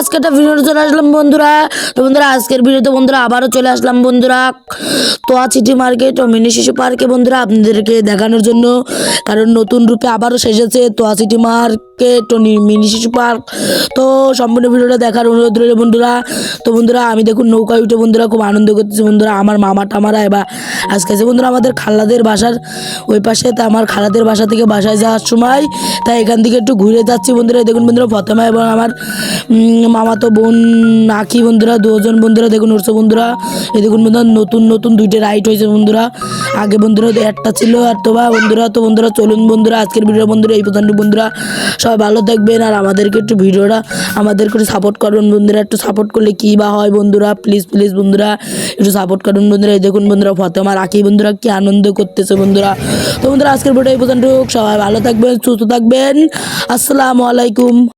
আজকে আসলাম বন্ধুরা। আজকের বন্ধুরা আবারও চলে আসলাম বন্ধুরা। তোয়া মিনি শিশু পার্কে বন্ধুরা আপনাদেরকে দেখানোর জন্য। কারণ নতুন রূপে আবারও সেজেছে তোয়া সিটি মার্কেট ও মিনি শিশু পার্ক। তো সম্পূর্ণ ভিডিওটা দেখার অনুরোধ রইল বন্ধুরা। তো বন্ধুরা, আমি দেখুন নৌকায় উঠে বন্ধুরা খুব আনন্দ করতেছি বন্ধুরা। আমার মামা টামারা এবার আজকে আছে বন্ধুরা আমাদের খালাদের বাসার ওই পাশে তা আমার খালাদের বাসা থেকে বাসায় যাওয়ার সময়। তাই এখান থেকে একটু ঘুরে যাচ্ছি বন্ধুরা। দেখুন বন্ধুরা প্রথমে এবং আমার মামা তো বোন আঁকি বন্ধুরা, দুজন বন্ধুরা, দেখুন উঠছে বন্ধুরা, এই দেখুন বন্ধুরা, নতুন নতুন দুইটা রাইড হয়েছে বন্ধুরা। আগে বন্ধুরা একটা ছিল, আর তো বা বন্ধুরা তো বন্ধুরা, চলুন বন্ধুরা, আজকের ভিডিও বন্ধুরা, এই পর্যন্ত বন্ধুরা, সবাই ভালো থাকবেন, আর আমাদেরকে একটু ভিডিওটা, আমাদেরকে একটু সাপোর্ট করুন বন্ধুরা, একটু সাপোর্ট করলে কী বা হয় বন্ধুরা প্লিজ প্লিজ বন্ধুরা, একটু সাপোর্ট করুন বন্ধুরা, এই দেখুন বন্ধুরা ফতেমা রাখি বন্ধুরা, কি আনন্দ করতেছে বন্ধুরা। তো বন্ধুরা, আজকের ভিডিও এই পর্যন্ত সবাই ভালো থাকবেন, সুস্থ থাকবেন, আসসালামু আলাইকুম।